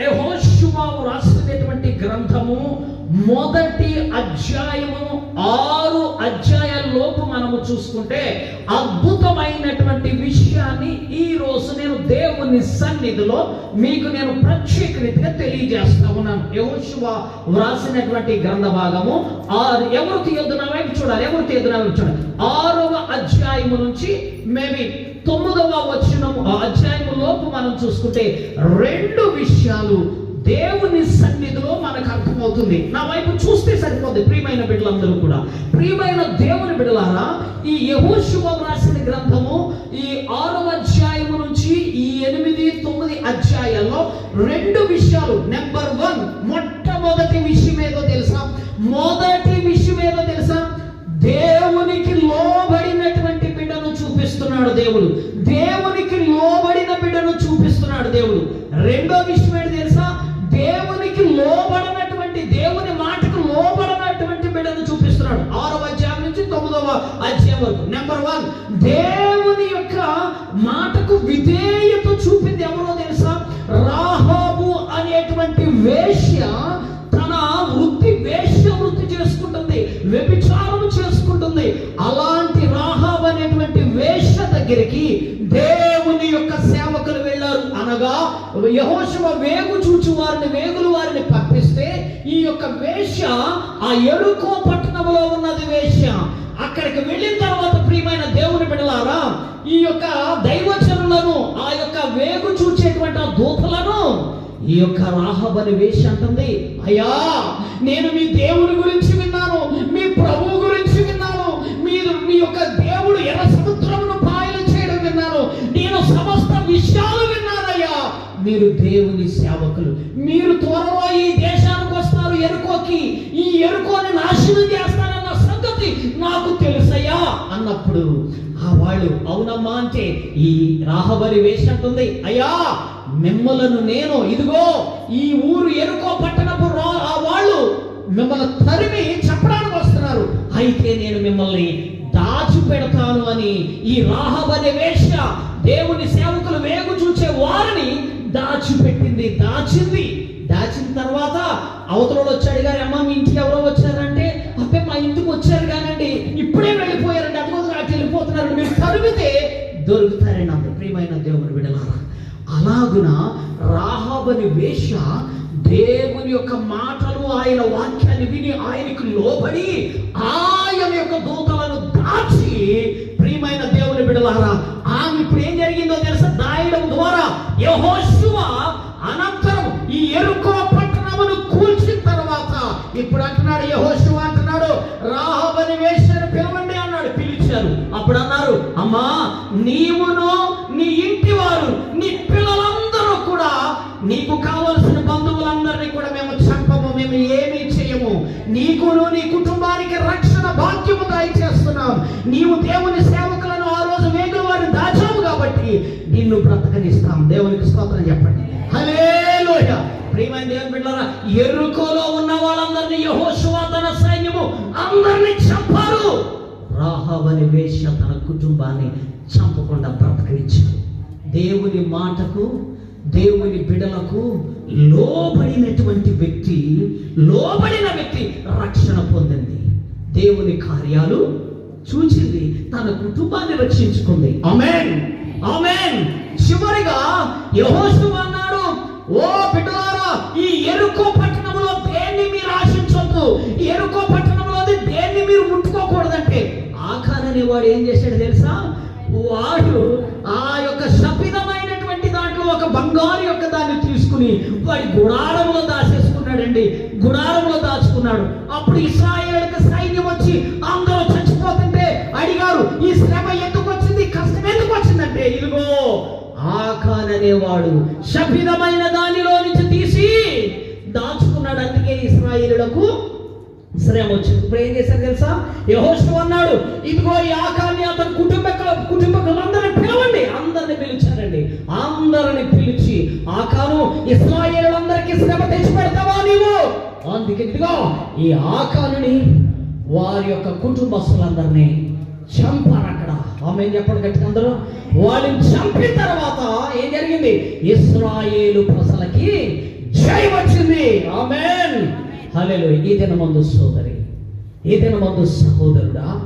యెహోషువ రాసినటువంటి గ్రంథము మొదటి అధ్యాయము ఆరు అధ్యాయాల్లోపు మనము చూసుకుంటే అద్భుతమైనటువంటి విషయాన్ని ఈ రోజు నేను దేవుని సన్నిధిలో మీకు నేను ప్రత్యేక రీతిగా తెలియజేస్తా ఉన్నాను. యెహోషువ వ్రాసినటువంటి గ్రంథ భాగము ఆరు ఎవరు తీయొద్దున వైపు చూడాలి ఎవరు తీయొద్దున వైపు చూడాలి. ఆరవ అధ్యాయము నుంచి మేబీ తొమ్మిదవ వచ్చిన ఆ లోపు మనం చూసుకుంటే రెండు విషయాలు దేవుని సన్నిధిలో మనకు అర్థమవుతుంది. నా వైపు చూస్తే సరిపోద్ది ప్రియమైన బిడ్డలందరూ కూడా. ప్రియమైన దేవుని బిడ్డలారా ఈ యహోశుభం రాసిన గ్రంథము ఈ ఆరవ అధ్యాయము నుంచి ఈ ఎనిమిది తొమ్మిది అధ్యాయాల్లో రెండు విషయాలు. నెంబర్ వన్ మొట్టమొదటి విషయం ఏదో తెలుసా? మొదటి విషయం ఏదో తెలుసా? దేవునికి చూపిస్తున్నాడు దేవుడు. దేవునికి లోబడిన బిడ్డను చూపిస్తున్నాడు దేవుడు. రెండో విషయం ఏంటి తెలుసా? దేవునికి లోబడినటువంటి దేవుని మాటకు లోబడినటువంటి బిడ్డను చూపిస్తున్నాడు. ఆరవ అధ్యాయం నుంచి తొమ్మిదవ అధ్యాయం వరకు. నెంబర్ వన్ దేవుని యొక్క మాటకు విధేయత చూపింది ఎవరో తెలుసా? రాహాబు అనేటువంటి వేష్య తన వృత్తి వేష్య వృత్తి చేసుకుంటుంది. వ్యభిచారం యహోశివ వేగు చూచి వారిని వేగులు వారిని పంపిస్తే ఈ యొక్క వేష ఆ ఎరుకో పట్టణంలో ఉన్నది వేష అక్కడికి వెళ్ళిన తర్వాత ప్రియమైన దేవుని బిడలారా ఈ యొక్క దైవచనులను ఆ యొక్క వేగు చూచేటువంటి ఆ దూతలను ఈ యొక్క రాహబని వేష అంటుంది అయ్యా నేను మీ దేవుని గురించి మీరు దేవుని సేవకులు. మీరు త్వరలో ఈ దేశానికి వస్తారు ఎరుకోకి. ఈ ఎరుకోని నాశనం చేస్తారన్న సంగతి నాకు తెలుసయ్యా అన్నప్పుడు ఆ వాళ్ళు అవునమ్మా అంటే ఈ రాహబరి వేసినట్టుంది అయ్యా మిమ్మలను నేను ఇదిగో ఈ ఊరు ఎరుకో పట్టణపు రా- ఆ వాళ్ళు మిమ్మల్ని తరిమి చెప్పడానికి వస్తున్నారు. అయితే నేను మిమ్మల్ని దాచి పెడతాను అని ఈ రాహబరి వేష దేవుని సేవకులు వేగు దాచిపెట్టింది. దాచింది. దాచిన తర్వాత అవతలలో వచ్చాడు. గారు అమ్మ మీ ఇంటికి ఎవరో వచ్చారంటే అప్పే మా ఇంటికి వచ్చారు కానండి. ఇప్పుడే వెళ్ళిపోయారండి. అందుకోసం నాకు వెళ్ళిపోతున్నారు మీరు తరిమితే దొరుకుతారండి అంత ప్రియమైన దేవుని విడలారా అలాగున రాహాబని వేష దేవుని యొక్క మాటలు ఆయన వాక్యాన్ని విని ఆయనకు లోబడి ఆయన యొక్క దూతలను దాచి ప్రియమైన దేవుని బిడలారా ఇప్పుడు ఏం జరిగిందో తెలుసా? దాయడం ద్వారా యహోశువ అనంతరం ఈ ఎరుకో పట్టణమును కూల్చిన తర్వాత ఇప్పుడు అంటున్నాడు యహోశువ అంటున్నాడు రాహబని వేషను పిలవండి అన్నాడు పిలిచారు. అప్పుడు అన్నారు అమ్మా నీవును నీ ఇంటి వారు నీ పిల్లలందరూ కూడా నీకు కావలసిన బంధువులందరినీ కూడా మేము చంపము మేము ఏమీ చేయము. నీకును నీ కుటుంబానికి రక్షణ బాధ్యము దాయి చేస్తున్నాం నీవు దేవుని సేవ నిన్ను బ్రతకనిస్తాం. దేవునికి స్తోత్రం చెప్పండి. హల్లెలూయ. ప్రియమైన దేవుని బిడ్డలారా ఎరుకోలో ఉన్న వాళ్ళందరినీ యెహోషువ తన సైన్యము అందరినీ చంపారు. రాహవని వేష్య తన కుటుంబాన్ని చంపకుండా బ్రతకనిచ్చారు. దేవుని మాటకు దేవుని బిడలకు లోబడినటువంటి వ్యక్తి లోబడిన వ్యక్తి రక్షణ పొందింది. దేవుని కార్యాలు చూచింది తన కుటుంబాన్ని రక్షించుకుంది. ఆమెన్. ఆమెన్. చివరిగా యెహోషువ అన్నాడు ఓ బిడ్డలారా ఈ ఎరుకో పట్టణంలో దేన్ని మీరు ఆశించొద్దు. ఎరుకో పట్టణంలోది దేన్ని మీరు ముట్టుకోకూడదంటే. ఆఖాన్ అనేవాడు ఏం చేశాడు తెలుసా? వాడు ఆ యొక్క శపితమైనటువంటి దాంట్లో ఒక బంగారు యొక్క దాన్ని తీసుకుని వాడి గుడారంలో దాచేసుకున్నాడండి. గుడారంలో దాచుకున్నాడు. అప్పుడు ఇస్రాయేల్కి ఆఖాన్ అనేవాడు శపితమైన దానిలో నుంచి తీసి దాచుకున్నాడు. అందుకే ఇస్రాయేలులకు శ్రమ వచ్చింది. ఇప్పుడు ఏం చేశారు తెలుసా? యహోషు అన్నాడు ఇదిగో ఈ ఆకాన్ని అతని కుటుంబ కుటుంబకులందరినీ పిలవండి. అందరిని పిలిచారండి. అందరిని పిలిచి ఆకాను ఇస్రాయేలులందరికీ శ్రమ తెచ్చి పెడతావా నీవు? అందుకే ఇదిగో ఈ ఆకానుని వారి యొక్క కుటుంబస్తులందరినీ చంపారు అక్కడ. ఆమె చెప్పండి గట్టిగా అందరూ? వాళ్ళని చంపిన తర్వాత ఏం జరిగింది? ఇస్రాయేలు ప్రజలకి జై వచ్చింది. ఆమెన్. హలో ఈ దినమందు సోదరి ఈ దినమందు సహోదరుడా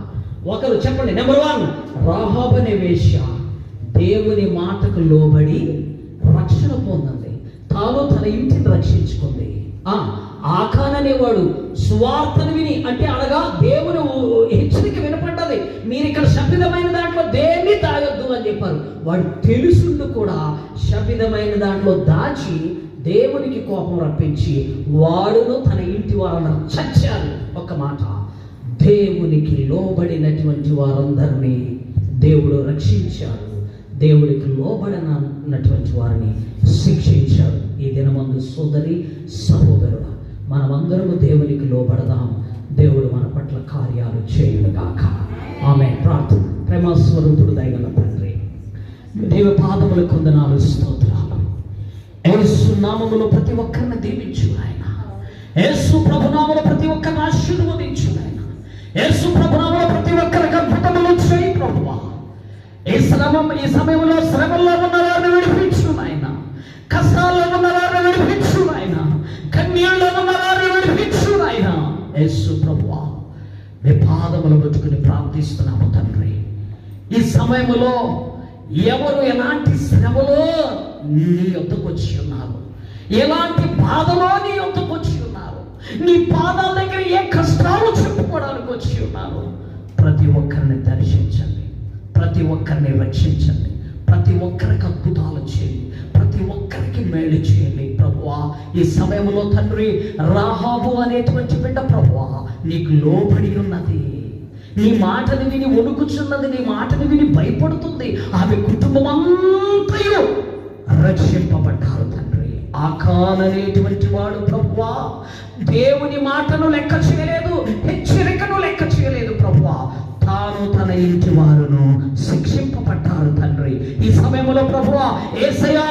ఒకరు చెప్పండి. నెంబర్ వన్ రాహాబనే వేష దేవుని మాటకు లోబడి రక్షణ పొందండి తాను తన ఇంటిని రక్షించుకుంది. ఆ ఆఖాన్ అనేవాడు సువార్తను విని అంటే వాడు తెలుసుండు కూడా శపితమైన దాంట్లో దాచి దేవునికి కోపం రప్పించి వాడును తన ఇంటి వారిని చచ్చారు ఒక మాట. దేవునికి లోబడినటువంటి వారందరినీ దేవుడు రక్షించాడు. దేవుడికి లోబడినటువంటి వారిని శిక్షించాడు. ఈ దినమందు సోదరి సహోదరుడు మనమందరము దేవునికి లోబడదాం. దేవుడు మన పట్ల కార్యాలు చేయుడుగాక ఆమె ప్రార్థన. ప్రేమస్వరూపుడు దయగల దేవ పాదముల కొందనాలు స్తోత్రాలు. ఏసు నామములో ప్రతి ఒక్కరిని దీవించు ఆయన. ఏసు ప్రభునామములో ప్రతి ఒక్కరిని ఆశీర్వదించు ఆయన ఏసు ప్రభునామములో ప్రతి ఒక్కరికి అద్భుతములు చేయి ప్రభువా. ఈ శ్రమం ఈ సమయంలో శ్రమల్లో ఉన్న వారిని విడిపించు ఆయన కష్టాల్లో ఉన్న వారిని విడిపించు ఆయన కన్యల్లో ఉన్న వారిని విడిపించు ఆయన యేసు ప్రభువా మీ పాదములు బ్రతుకుని ప్రార్థిస్తున్నాము తండ్రి. ఈ సమయంలో ఎవరు ఎలాంటి శ్రమలో నీ వద్దకొచ్చి వచ్చి ఉన్నారు ఎలాంటి బాధలో నీ యొద్దకు వచ్చి ఉన్నారు నీ పాదాల దగ్గర ఏ కష్టాలు చెప్పుకోవడానికి వచ్చి ఉన్నారు ప్రతి ఒక్కరిని దర్శించండి. ప్రతి ఒక్కరిని రక్షించండి. ప్రతి ఒక్కరికి అద్భుతాలు చేయండి. ప్రతి ఒక్కరికి మేలు చేయండి. ప్రభువా ఈ సమయంలో తండ్రి రాహాబు అనేటువంటి బిడ్డ ప్రభువా నీకు లోబడి ఉన్నది. నీ మాటని విని వణుకుచున్నది నీ మాటని విని భయపడుతుంది. ఆమె కుటుంబం అంతయు రక్షింపబడ్డారు తండ్రి. అనేటువంటి వాడు ప్రభువా దేవుని మాటను లెక్క చేయలేదు హెచ్చరికను లెక్క చేయలేదు ప్రభువా తాను తన ఇంటి వారును శిక్షింపబడ్డారు తండ్రి. ఈ సమయంలో ప్రభువా ఏసయ్యా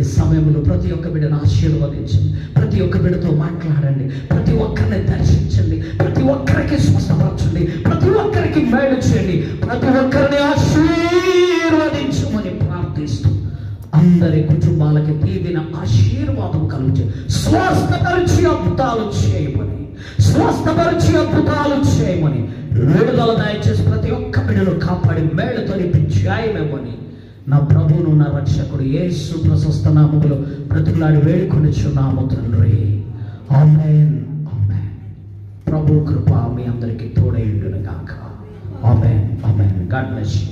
ఈ సమయంలో ప్రతి ఒక్క బిడ్డను ఆశీర్వదించండి. ప్రతి ఒక్క బిడ్డతో మాట్లాడండి. ప్రతి ఒక్కరిని దర్శించండి. ప్రతి ఒక్కరికి స్వస్థపరచండి. ప్రతి ఒక్కరికి మేలు చేయండి. ప్రతి ఒక్కరిని ఆశీర్వదించమని ప్రార్థిస్తూ అందరి కుటుంబాలకి తీదిన ఆశీర్వాదం కలుగు స్వస్థపరిచి అద్భుతాలు చేయమని స్వస్థపరిచి అద్భుతాలు చేయమని విడుదల దయచేసి ప్రతి ఒక్క బిడ్డను కాపాడి మేలుతో న్యాయమేమని నా ప్రభువును నా రక్షకుడు యేసు ప్రశస్త నామములు బ్రతుకులాడి వేడుకొనిచున్నాము తండ్రి. ఆమెన్. ఆమెన్. ప్రభు కృప మీ అందరికీ తోడైండును గాక ఆమెన్. ఆమెన్. గాడ్ బ్లెస్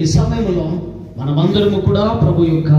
ఈ సమయంలో మనమందరము కూడా ప్రభు యొక్క